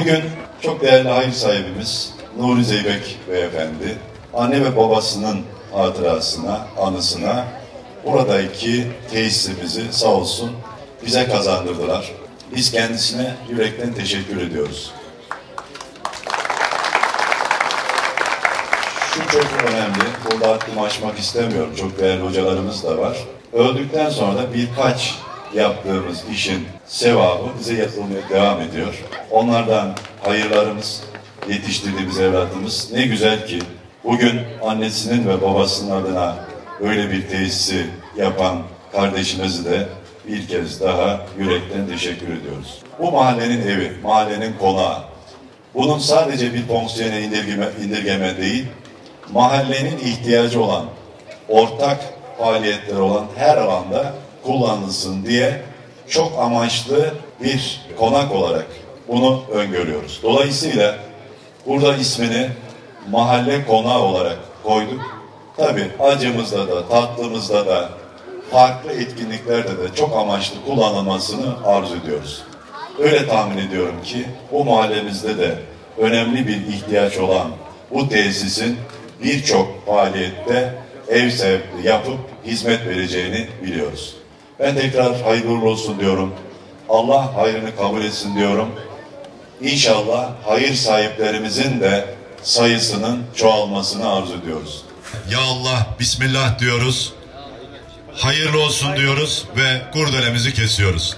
Bugün çok değerli hayır sahibimiz Nuri Zeybek Beyefendi, anne ve babasının hatırasına, anısına buradaki tesisimizi sağ olsun bize kazandırdılar. Biz kendisine yürekten teşekkür ediyoruz. Şu çok önemli, burada hakkımı açmak istemiyorum. Çok değerli hocalarımız da var. Öldükten sonra da birkaç yaptığımız işin sevabı bize yapılmaya devam ediyor. Onlardan hayırlarımız, yetiştirdiğimiz evlatımız ne güzel ki bugün annesinin ve babasının adına böyle bir tesisi yapan kardeşimizi de bir kez daha yürekten teşekkür ediyoruz. Bu mahallenin evi, mahallenin konağı. Bunun sadece bir fonksiyona indirgeme, indirgeme değil, mahallenin ihtiyacı olan, ortak faaliyetleri olan her alanda kullanılsın diye çok amaçlı bir konak olarak bunu öngörüyoruz. Dolayısıyla burada ismini mahalle konağı olarak koyduk. Tabi acımızda da tatlımızda da farklı etkinliklerde de çok amaçlı kullanılmasını arzu ediyoruz. Öyle tahmin ediyorum ki bu mahallemizde de önemli bir ihtiyaç olan bu tesisin birçok faaliyette ev sahipliği yapıp hizmet vereceğini biliyoruz. Ben tekrar hayırlı olsun diyorum. Allah hayrını kabul etsin diyorum. İnşallah hayır sahiplerimizin de sayısının çoğalmasını arzu ediyoruz. Ya Allah Bismillah diyoruz. Hayırlı olsun diyoruz ve kurdelemizi kesiyoruz.